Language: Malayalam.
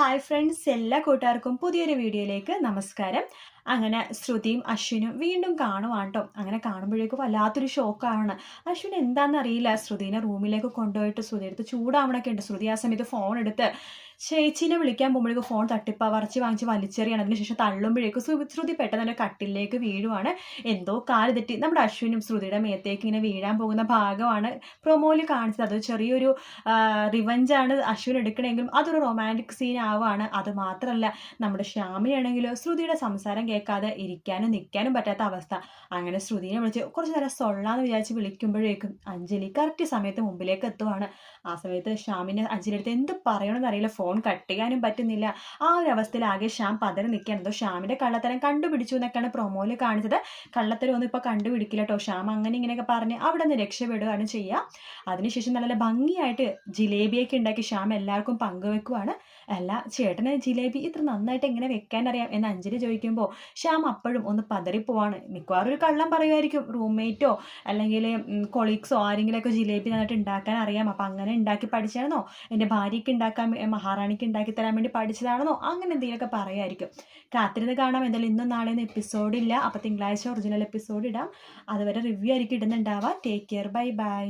ഹായ് ഫ്രണ്ട്സ് എല്ലാ കൂട്ടുകാർക്കും പുതിയൊരു വീഡിയോയിലേക്ക് നമസ്കാരം. അങ്ങനെ ശ്രുതിയും അശ്വിനും വീണ്ടും കാണുവാണ് കേട്ടോ അങ്ങനെ കാണുമ്പോഴേക്കും വല്ലാത്തൊരു ഷോക്കാണ് അശ്വിൻ എന്താണെന്ന് അറിയില്ല ശ്രുതിനെ റൂമിലേക്ക് കൊണ്ടുപോയിട്ട് ശ്രുതി എടുത്ത് ചൂടാവണൊക്കെ ഉണ്ട് ശ്രുതി ആ സമയത്ത് ഫോൺ എടുത്ത് ചേച്ചീനെ വിളിക്കാൻ പോകുമ്പോഴേക്കും ഫോൺ തട്ടിപ്പ വറച്ച് വാങ്ങിച്ച് വലിച്ചെറിയാണ്. അതിനുശേഷം തള്ളുമ്പോഴേക്കും ശ്രുതി പെട്ടെന്ന് തന്നെ കട്ടിലേക്ക് വീഴുവാണ്. എന്തോ കാൽ തെറ്റി. നമ്മുടെ അശ്വിനും ശ്രുതിയുടെ മേത്തേക്ക് ഇങ്ങനെ വീഴാൻ പോകുന്ന ഭാഗമാണ് പ്രൊമോയിൽ കാണിച്ചത്. അത് ചെറിയൊരു റിവഞ്ചാണ് അശ്വിൻ എടുക്കണമെങ്കിലും അതൊരു റൊമാന്റിക് സീൻ ആവുകയാണ് അത് മാത്രമല്ല നമ്മുടെ ശ്യാമിനാണെങ്കിലോ ശ്രുതിയുടെ സംസാരം കേൾക്കാതെ ഇരിക്കാനും നിൽക്കാനും പറ്റാത്ത അവസ്ഥ. അങ്ങനെ ശ്രുതിനെ വിളിച്ച് കുറച്ച് നേരം സൊള്ളാന്ന് വിചാരിച്ച് വിളിക്കുമ്പോഴേക്കും അഞ്ജലി കറക്റ്റ് സമയത്ത് മുമ്പിലേക്ക് എത്തുവാണ്. ആ സമയത്ത് ശ്യാമിനെ അഞ്ജലി അടുത്ത് എന്ത് പറയണമെന്ന് അറിയില്ല. ഫോൺ കട്ട് ചെയ്യാനും പറ്റുന്നില്ല. ആ ഒരു അവസ്ഥയിൽ ആകെ ശ്യാം പതറി നിൽക്കുകയാണ്. എന്തോ ഷ്യാമിന്റെ കള്ളത്തരം കണ്ടുപിടിച്ചു എന്നൊക്കെയാണ് പ്രൊമോയിൽ കാണിച്ചത്. കള്ളത്തരം ഒന്നും ഇപ്പോൾ കണ്ടുപിടിക്കില്ല കേട്ടോ ശ്യാം അങ്ങനെ ഇങ്ങനെയൊക്കെ പറഞ്ഞ് അവിടെ നിന്ന് രക്ഷപ്പെടുകയാണ് ചെയ്യുക അതിനുശേഷം നല്ല ഭംഗിയായിട്ട് ജിലേബിയൊക്കെ ഉണ്ടാക്കി ശ്യാം എല്ലാവർക്കും പങ്കുവെക്കുവാണ്. അല്ല ചേട്ടന് ജിലേബി ഇത്ര നന്നായിട്ട് എങ്ങനെ വെക്കാൻ അറിയാം എന്ന് അഞ്ജലി ചോദിക്കുമ്പോൾ ശ്യാം അപ്പോഴും ഒന്ന് പതറിപ്പോവാണ് മിക്കവാറും ഒരു കള്ളം പറയുമായിരിക്കും. റൂംമേറ്റോ അല്ലെങ്കിൽ കൊളീഗ്സോ ആരെങ്കിലുമൊക്കെ ജിലേബി നന്നായിട്ട് ഉണ്ടാക്കാൻ അറിയാം. അപ്പം അങ്ങനെ ഉണ്ടാക്കി പഠിച്ചാണെന്നോ എന്റെ ഭാര്യയ്ക്ക് ഉണ്ടാക്കാൻ മഹാറാണിക്ക് ഉണ്ടാക്കി തരാൻ വേണ്ടി പഠിച്ചതാണെന്നോ അങ്ങനെ എന്തെങ്കിലുമൊക്കെ പറയുമായിരിക്കും കാത്തിരുന്ന് കാണാം. എന്തായാലും ഇന്നും നാളെ ഒന്നും എപ്പിസോഡ് ഇല്ല. അപ്പോൾ തിങ്കളാഴ്ച ഒറിജിനൽ എപ്പിസോഡ് ഇടാം. അതുവരെ റിവ്യൂ ആയിരിക്കും ഇടുന്നുണ്ടാവുക. Take care bye bye